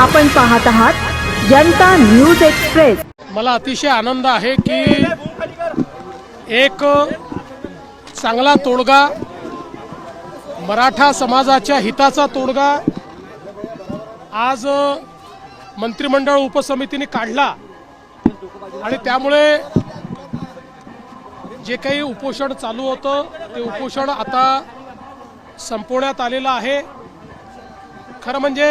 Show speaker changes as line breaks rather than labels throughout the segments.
आपण पाहत आहात जनता न्यूज एक्सप्रेस.
मला अतिशय आनंद आहे की एक चांगला तोडगा मराठा समाजाच्या हिताचा तोडगा आज मंत्रिमंडळ उपसमितीने काढला. आणि त्यामुळे जे काही उपोषण चालू होतं ते उपोषण आता संपवण्यात आलेलं आहे. खरं म्हणजे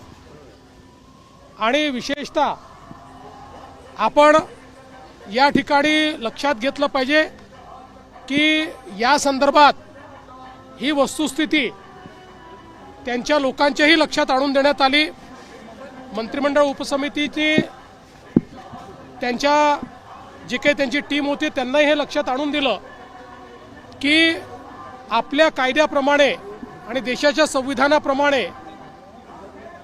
आणि विशेषतः आपण या ठिकाणी लक्षात घेतलं पाहिजे की या संदर्भात ही वस्तुस्थिती त्यांच्या लोकांच्याही लक्षात आणून देण्यात आली. मंत्रिमंडळ उपसमितीची त्यांच्या जी काही त्यांची टीम होती त्यांनाही हे लक्षात आणून दिलं की आपल्या कायद्याप्रमाणे आणि देशाच्या संविधानाप्रमाणे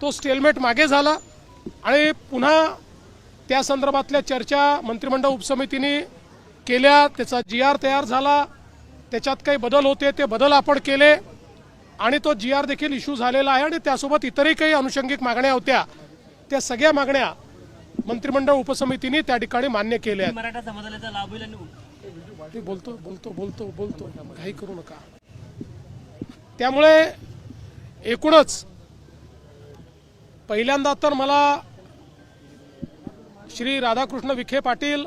तो स्टेलमेट मागे झाला आणि पुन्हा त्या संदर्भातल्या चर्चा मंत्रिमंडळ उपसमितीने केल्या. त्याचा जी आर तयार झाला. त्याच्यात काही बदल होते ते बदल आपण केले आणि तो जी आर देखील इश्यू झालेला आहे आणि त्यासोबत इतरही काही अनुषंगिक मागण्या होत्या. त्या सगळ्या मागण्या मंत्रिमंडळ उपसमितीने त्या ठिकाणी मान्य केल्या. आहेत
मराठा समाजाला याचा लाभ होईल आणि
ते बोलतो बोलतो बोलतो बोलतो. काही करू नका. त्यामुळे एकूणच पहिल्यांदा तर मला श्री राधाकृष्ण विखे पाटील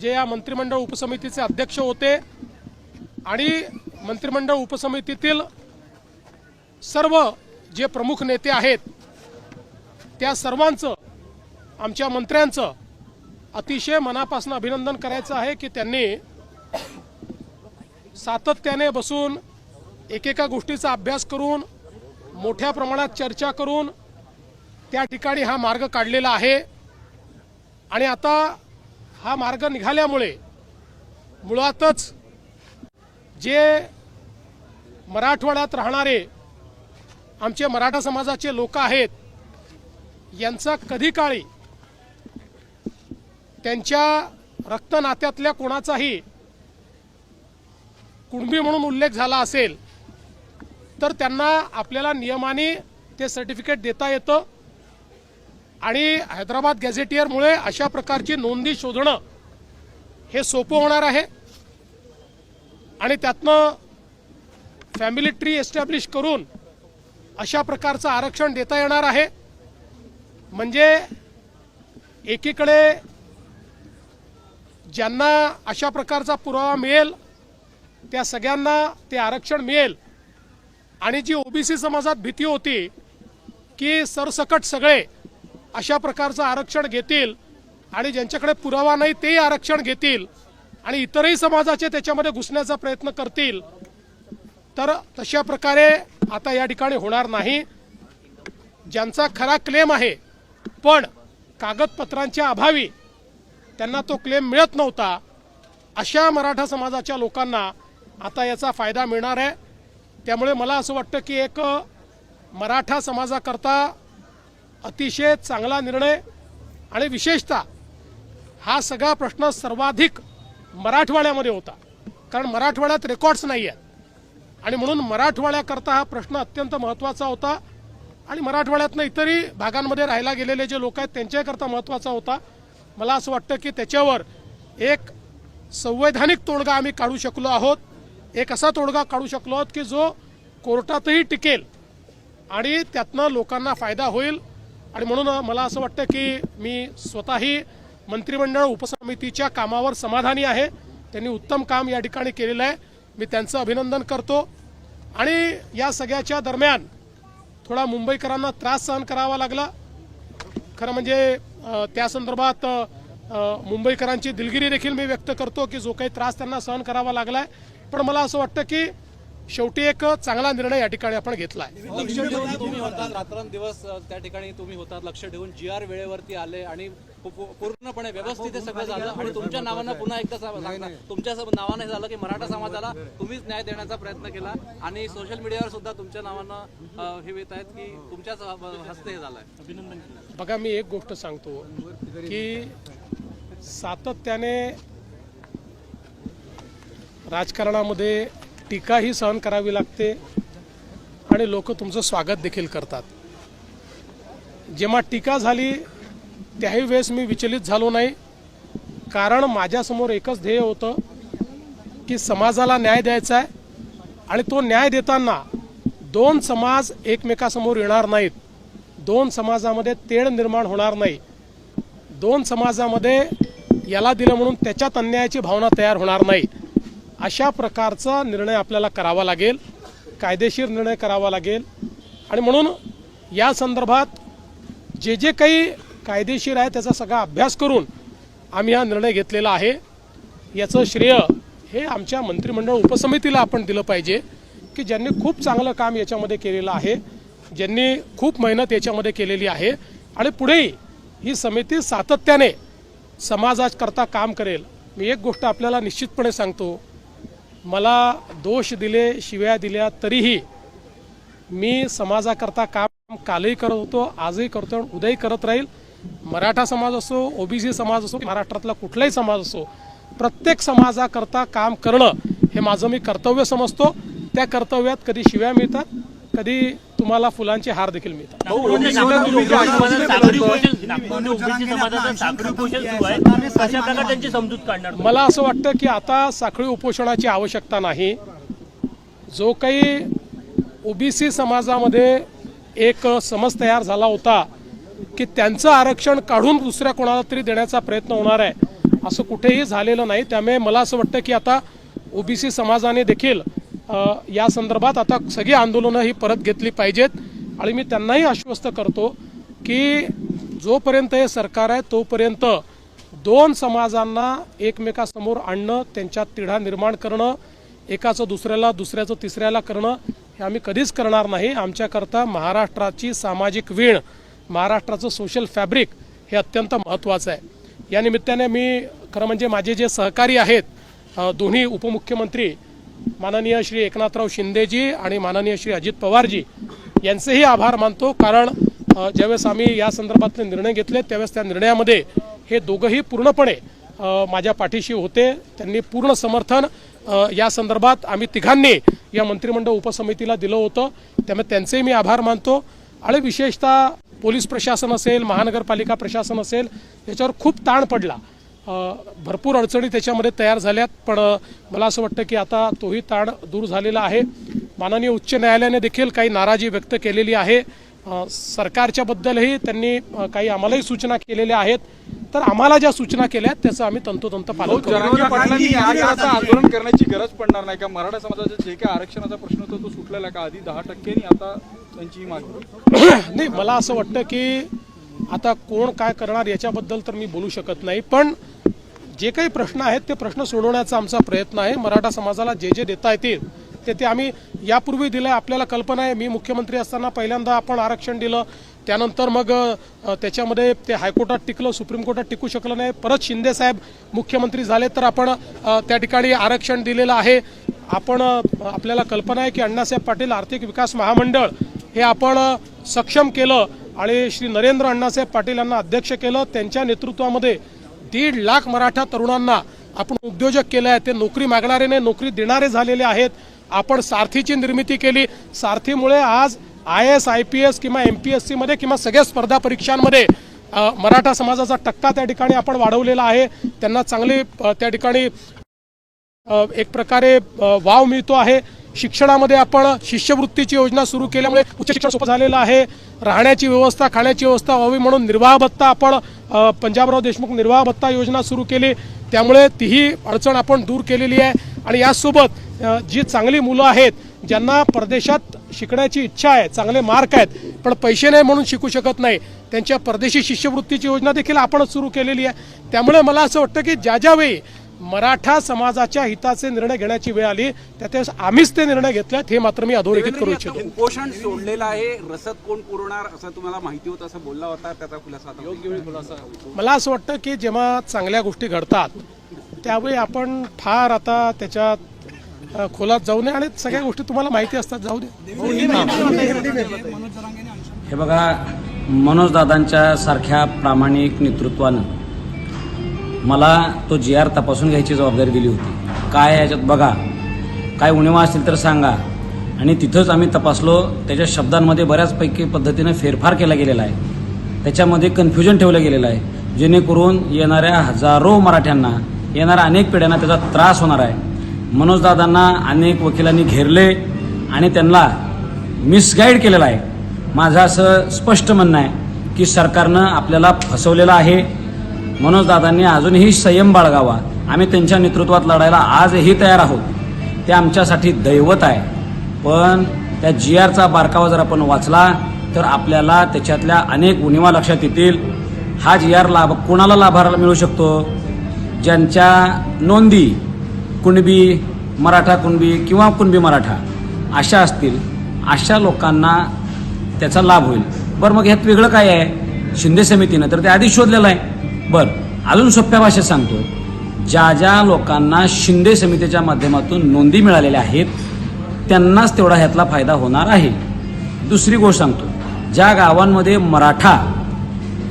जे या मंत्रिमंडळ उपसमितीचे अध्यक्ष होते आणि मंत्रिमंडळ उपसमितीतील सर्व जे प्रमुख नेते आहेत त्या सर्वांचं आमच्या मंत्र्यांचं अतिशय मनापासून अभिनंदन करायचं आहे की त्यांनी सातत्याने बसून एकेका गोष्टीचा अभ्यास करून मोठ्या प्रमाणात चर्चा करून त्या ठिकाणी हा मार्ग काढलेला आहे. आणि आता हा मार्ग निघाल्यामुळे मुळातच जे मराठवाड्यात राहणारे आमचे मराठा समाजाचे लोक आहेत यांचा कधी काळी त्यांच्या रक्तनात्यातल्या कोणाचाही कुणबी म्हणून उल्लेख झाला असेल तर त्यांना आपल्याला नियमाने ते सर्टिफिकेट देता येतं. आणि हैदराबाद गॅझेटियरमुळे अशा प्रकारची नोंदी शोधणं हे सोपं होणार आहे. आणि त्यातनं फॅमिली ट्री एस्टॅब्लिश करून अशा प्रकारचं आरक्षण देता येणार आहे. म्हणजे एकीकडे ज्यांना अशा प्रकारचा पुरावा मिळेल त्या सगळ्यांना ते आरक्षण मिळेल. आणि जी ओबीसी समाजात भीती होती की सरसकट सगळे अशा प्रकारचं आरक्षण घेतील आणि ज्यांच्याकडे पुरावा नाही तेही आरक्षण घेतील आणि इतरही समाजाचे त्याच्यामध्ये घुसण्याचा प्रयत्न करतील. तर तशा प्रकारे आता या ठिकाणी होणार नाही. ज्यांचा खरा क्लेम आहे पण कागदपत्रांच्या अभावी त्यांना तो क्लेम मिळत नव्हता अशा मराठा समाजाच्या लोकांना आता याचा फायदा मिळणार आहे. त्यामुळे मला असं वाटतं की एक मराठा समाजाकरता अतिशय चांगला निर्णय आणि विशेषतः हा सगळा प्रश्न सर्वाधिक मराठवाड्यामध्ये होता. कारण मराठवाड्यात रेकॉर्ड्स नाही आहेत आणि म्हणून मराठवाड्याकरता हा प्रश्न अत्यंत महत्त्वाचा होता. आणि मराठवाड्यातनं इतरही भागांमध्ये राहायला गेलेले जे लोक आहेत त्यांच्याकरता महत्त्वाचा होता. मला असं वाटतं की त्याच्यावर एक संवैधानिक तोडगा आम्ही काढू शकलो आहोत. एक असा तोडगा काढू शकलो आहोत की जो कोर्टातही टिकेल आणि त्यातनं लोकांना फायदा होईल. आणि म्हणून मला असं वाटतं की मी स्वतःही मंत्रिमंडळ उपसमितीच्या कामावर समाधानी आहे. त्यांनी उत्तम काम या ठिकाणी केलेलं आहे. मी त्यांचं अभिनंदन करतो. आणि या सगळ्याच्या दरम्यान थोडा मुंबईकरांना त्रास सहन करावा लागला. खरं म्हणजे त्या संदर्भात मुंबईकरांची दिलगिरी देखील मी व्यक्त करतो की जो काही त्रास त्यांना सहन करावा लागलाय. पण मला असं वाटतं की शेवटी एक चांगला निर्णय या ठिकाणी आपण घेतला आहे
लक्ष ठेवून तुम्ही होतात रात्रंदिवस त्या ठिकाणी तुम्ही होतात लक्ष ठेवून जी आर वेळेवरती आले आणि पूर्णपणे व्यवस्थित हे सगळं झालं. आणि तुमच्या नावानं पुन्हा एकदा तुमच्या नावानं हे झालं की मराठा समाजाला तुम्हीच न्याय देण्याचा प्रयत्न केला आणि सोशल मीडियावर सुद्धा तुमच्या नावानं हे येत आहेत की तुमच्याच हस्ते हे झालंय अभिनंदन
बघा मी एक गोष्ट सांगतो की सातत्याने राजकारणामध्ये टीकाही सहन करावी लागते आणि लोक तुमचं स्वागत देखील करतात. जेव्हा टीका झाली त्याही वेळेस मी विचलित झालो नाही. कारण माझ्यासमोर एकच ध्येय होतं की समाजाला न्याय द्यायचा आहे आणि तो न्याय देताना दोन समाज एकमेकासमोर येणार नाहीत. दोन समाजामध्ये तेढ निर्माण होणार नाही. दोन समाजामध्ये याला दिलं म्हणून त्याच्यात अन्यायाची भावना तयार होणार नाही. अशा प्रकारचा निर्णय आपल्याला करावा लागेल कायदेशीर निर्णय करावा लागेल. आणि म्हणून या संदर्भात जे जे काही कायदेशीर आहे त्याचा सगळा अभ्यास करून आम्ही हा निर्णय घेतलेला आहे. याचं श्रेय हे आमच्या मंत्रिमंडळ उपसमितीला आपण दिलं पाहिजे की ज्यांनी खूप चांगलं काम याच्यामध्ये केलेलं आहे ज्यांनी खूप मेहनत याच्यामध्ये केलेली आहे. आणि पुढेही ही समिती सातत्याने समाजाकरता काम करेल. मी एक गोष्ट आपल्याला निश्चितपणे सांगतो मला दोष दिले शिव्या दिल्या तरीही मी समाजाकरता काम कालही करत होतो आजही करतो आणि उद्याही करत राहील. मराठा समाज असो ओबीसी समाज असो महाराष्ट्रातला कुठलाही समाज असो प्रत्येक समाजाकरता काम करणं हे माझं मी कर्तव्य समजतो. त्या कर्तव्यात कधी शिव्या मिळतात कधी तुम्हाला फुलांचे हार देखील मिळतात? मला असं वाटतं की आता साखळी उपोषणाची आवश्यकता नाही. जो काही ओबीसी समाजामध्ये एक समज तयार झाला होता की त्यांचं आरक्षण काढून दुसऱ्या कोणाला तरी देण्याचा प्रयत्न होणार आहे असं कुठेही झालेलं नाही. त्यामुळे मला असं वाटतं की आता ओबीसी समाजाने देखील या संदर्भात आता सगळी आंदोलनं ही परत घेतली पाहिजेत. आणि मी त्यांनाही आश्वस्त करतो की जोपर्यंत हे सरकार आहे तोपर्यंत दोन समाजांना एकमेकासमोर आणणं त्यांच्यात तिढा निर्माण करणं एकाचं दुसऱ्याला दुसऱ्याचं तिसऱ्याला करणं हे आम्ही कधीच करणार नाही. आमच्याकरता महाराष्ट्राची सामाजिक वीण महाराष्ट्राचं सोशल फॅब्रिक हे अत्यंत महत्त्वाचं आहे. या निमित्ताने मी खरं म्हणजे माझे जे सहकारी आहेत दोन्ही उपमुख्यमंत्री माननीय श्री एकनाथराव शिंदेजी आणि माननीय श्री अजित पवारजी यांचेही आभार मानतो कारण ज्यावेळेस आम्ही या संदर्भातले निर्णय घेतले त्यावेळेस त्या निर्णयामध्ये हे दोघंही पूर्णपणे माझ्या पाठीशी होते. त्यांनी पूर्ण समर्थन या संदर्भात आम्ही तिघांनी या मंत्रिमंडळ उपसमितीला दिलं होतं. त्यामुळे त्यांचेही मी आभार मानतो. आणि विशेषतः पोलीस प्रशासन असेल महानगरपालिका प्रशासन असेल याच्यावर खूप ताण पडला. भरपूर अडचणी त्याच्यामध्ये तयार झाल्यात पण मला असं वाटतं की आता तोही ताण दूर झालेला आहे. माननीय उच्च न्यायालयाने देखील काही नाराजी व्यक्त केलेली आहे. अ, सरकारच्या बद्दलही त्यांनी काही आम्हालाही सूचना केलेल्या आहेत. तर आम्हाला ज्या सूचना केल्या आहेत त्याचं आम्ही तंतोतंत पालन करू.
जरांगे पाटलांनी आज आता आंदोलन करण्याची गरज पडणार नाही का? मराठा समाजाचा जे काही आरक्षणाचा प्रश्न होता तो सुटलेला आहे का? आधी दहा टक्के आणि आता त्यांची ही मागणी.
नाही मला असं वाटतं की आता कोण काय करणार याच्याबद्दल तर मी बोलू शकत नाही. पण जे काही प्रश्न आहेत ते प्रश्न सोडवण्याचा आमचा प्रयत्न आहे. मराठा समाजाला जे जे देता येतील ते ते आम्ही यापूर्वी दिलं आपल्याला कल्पना आहे मी मुख्यमंत्री असताना पहिल्यांदा आपण आरक्षण दिलं. त्यानंतर मग त्याच्यामध्ये ते हायकोर्टात टिकलं सुप्रीम कोर्टात टिकू शकलं नाही. परत शिंदे साहेब मुख्यमंत्री झाले तर आपण त्या ठिकाणी आरक्षण दिलेलं आहे. आपण आपल्याला कल्पना आहे की अण्णासाहेब पाटील आर्थिक विकास महामंडळ हे आपण सक्षम केलं आणि श्री नरेंद्र अण्णासाहेब पाटील यांना अध्यक्ष केलं. त्यांच्या नेतृत्वामध्ये दीड लाख मराठा तरुणांना आपण उद्योजक केले आहे ते नोकरी मागणारे नाही नोकरी देणारे झालेले आहेत. आपण सारथीची निर्मिती केली. सारथीमुळे आज I S I P S किंवा एम पी एस सीमध्ये किंवा सगळ्या स्पर्धा परीक्षांमध्ये मराठा समाजाचा टक्का त्या ठिकाणी आपण वाढवलेला आहे. त्यांना चांगली त्या ठिकाणी एक प्रकारे वाव मिळतो आहे. शिक्षणामध्ये आपण शिष्यवृत्तीची योजना सुरू केल्यामुळे उच्च शिक्षण सोपं झालेलं आहे. राहण्याची व्यवस्था खाण्याची व्यवस्था व्हावी म्हणून निर्वाह भत्ता आपण पंजाबराव देशमुख निर्वाह भत्ता योजना सुरू केली. त्यामुळे तीही अडचण आपण दूर केलेली आहे. आणि यासोबत जी चांगली मुलं आहेत ज्यांना परदेशात शिकण्याची इच्छा आहे चांगले मार्क आहेत पण पैसे नाही म्हणून शिकू शकत नाही त्यांच्या परदेशी शिष्यवृत्तीची योजना देखील आपणच सुरू केलेली आहे. त्यामुळे मला असं वाटतं की ज्या ज्यावेळी मराठा समाजाच्या हिताचे निर्णय घेण्याची वेळ आली त्या त्यावेळेस आम्हीच ते निर्णय घेतलेत हे मात्र मी अधोरेखित करू इच्छितो.
उपोषण सोडलेलं आहे. रसद कोण पुरवणार असं तुम्हाला माहिती होतं असं बोलला होता. त्याचा खुलासा योग्य वेळी खुलासा
मला असं वाटतं की जेव्हा चांगल्या गोष्टी घडतात त्यावेळी आपण फार आता त्याच्यात अ, खोलात जाऊ नये. आणि सगळ्या गोष्टी तुम्हाला माहिती असतात जाऊ दे.
हे बघा मनोजदादांच्या सारख्या प्रामाणिक नेतृत्वानं मला तो जी आर तपासून घ्यायची जबाबदारी दिली होती. काय याच्यात बघा. काय उणिवा असतील तर सांगा. आणि तिथंच आम्ही तपासलो त्याच्या शब्दांमध्ये बऱ्याचपैकी पद्धतीनं फेरफार केला गेलेला आहे. त्याच्यामध्ये कन्फ्युजन ठेवलं गेलेलं आहे. जेणेकरून येणाऱ्या हजारो मराठ्यांना येणाऱ्या अनेक पिढ्यांना त्याचा त्रास होणार आहे. मनोजदादांना अनेक वकिलांनी घेरले आणि त्यांना मिसगाईड केलेलं आहे. माझं असं स्पष्ट म्हणणं आहे की सरकारनं आपल्याला फसवलेलं आहे. मनोजदादांनी अजूनही संयम बाळगावा. आम्ही त्यांच्या नेतृत्वात लढायला आजही तयार आहोत. ते आमच्यासाठी दैवत आहे. पण त्या जी आरचा बारकावा जर आपण वाचला तर आपल्याला त्याच्यातल्या अनेक उणिवा लक्षात येतील. हा जी आर लाभ कोणाला लाभाराला मिळू शकतो? ज्यांच्या नोंदी कुणबी मराठा कुणबी किंवा कुणबी मराठा अशा असतील अशा लोकांना त्याचा लाभ होईल. बरं मग ह्यात वेगळं काय आहे? शिंदे समितीनं तर ते आधी शोधलेलं आहे. बरं अजून सोप्या भाषेत सांगतो ज्या ज्या लोकांना शिंदे समितीच्या माध्यमातून नोंदी मिळालेल्या आहेत त्यांनाच तेवढा ह्यातला फायदा होणार आहे. दुसरी गोष्ट सांगतो. ज्या गावांमध्ये मराठा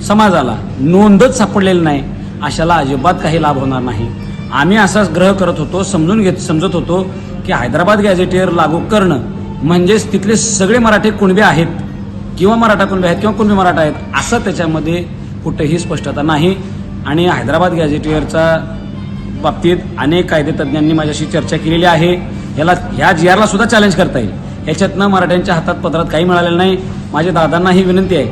समाजाला नोंदच सापडलेली नाही अशाला अजिबात काही लाभ होणार नाही. आम्ही असाच ग्रह करत होतो समजून घेत समजत होतो की हैदराबाद गॅझेटियर लागू करणं म्हणजेच तिथले सगळे मराठे कुणबे आहेत किंवा मराठा कुणबे आहेत किंवा कुणबे मराठा आहेत असं त्याच्यामध्ये कुठेही स्पष्टता नाही. आणि हैदराबाद गॅझेटियरचा बाबतीत अनेक कायदेतज्ञांनी माझ्याशी चर्चा केलेली आहे. याला ह्या जी आरला सुद्धा चॅलेंज करता येईल. याच्यातनं मराठ्यांच्या हातात पत्रात काही मिळालेलं नाही. माझ्या दादांना ही विनंती आहे.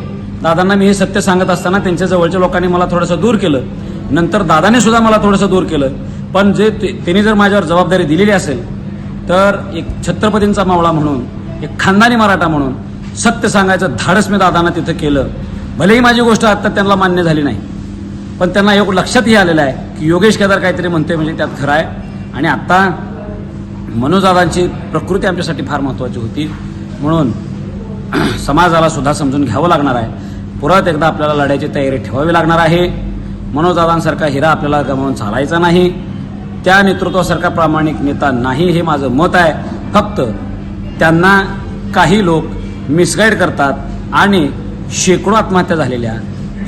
दादांना मी हे सत्य सांगत असताना त्यांच्या जवळच्या लोकांनी मला थोडंसं दूर केलं. नंतर दादाने सुद्धा मला थोडंसं दूर केलं. पण जे ते- त्यांनी जर माझ्यावर जबाबदारी दिलेली असेल तर एक छत्रपतींचा मावळा म्हणून एक खानदानी मराठा म्हणून सत्य सांगायचं धाडस मी दादांना तिथं केलं. भलेही माझी गोष्ट आत्ता त्यांना मान्य झाली नाही. पण त्यांना एक लक्षातही आलेलं आहे की योगेश केदार काहीतरी म्हणते म्हणजे त्यात खरं आहे. आणि आत्ता मनोजदादांची प्रकृती आमच्यासाठी फार महत्त्वाची होती. म्हणून समाजाला सुद्धा समजून घ्यावं लागणार आहे. परत एकदा आपल्याला लढायची तयारी ठेवावी लागणार आहे. मनोजदादांसारखा हिरा आपल्याला गमावून चालायचा नाही. त्या नेतृत्वासारखा प्रामाणिक नेता नाही हे माझं मत आहे. फक्त त्यांना काही लोक मिसगाईड करतात आणि शेकडो आत्महत्या झालेल्या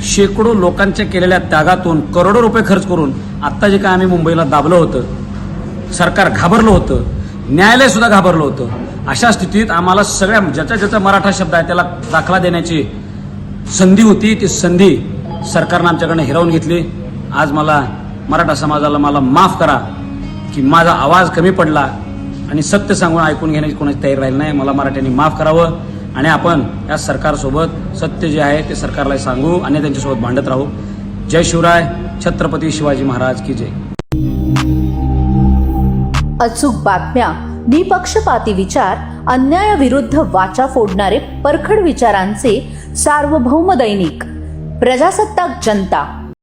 शेकडो लोकांच्या केलेल्या त्यागातून करोडो रुपये खर्च करून आत्ता जे काय आम्ही मुंबईला दाबलं होतं सरकार घाबरलं होतं न्यायालयसुद्धा घाबरलं होतं अशा स्थितीत आम्हाला सगळ्या ज्याचा ज्याचा मराठा शब्द आहे त्याला दाखला देण्याची संधी होती ती संधी सरकारनं आमच्याकडनं हिरावून घेतली. आज मला मराठा समाजाला मला माफ करा की माझा आवाज कमी पडला आणि सत्य सांगून ऐकून घेण्याची कोणाची तयारी राहिली नाही मला मराठ्यांनी माफ करावं. आणि आपण या सरकारसोबत सत्य जे आहे ते सरकारला सांगू आणि त्यांच्यासोबत भांडत राहू. जय शिवराय छत्रपती शिवाजी महाराज की जय.
अचूक बातम्या निपक्षपाती विचार अन्यायाविरुद्ध वाचा फोडणारे परखड विचारांचे सार्वभौम दैनिक प्रजासत्ताक जनता.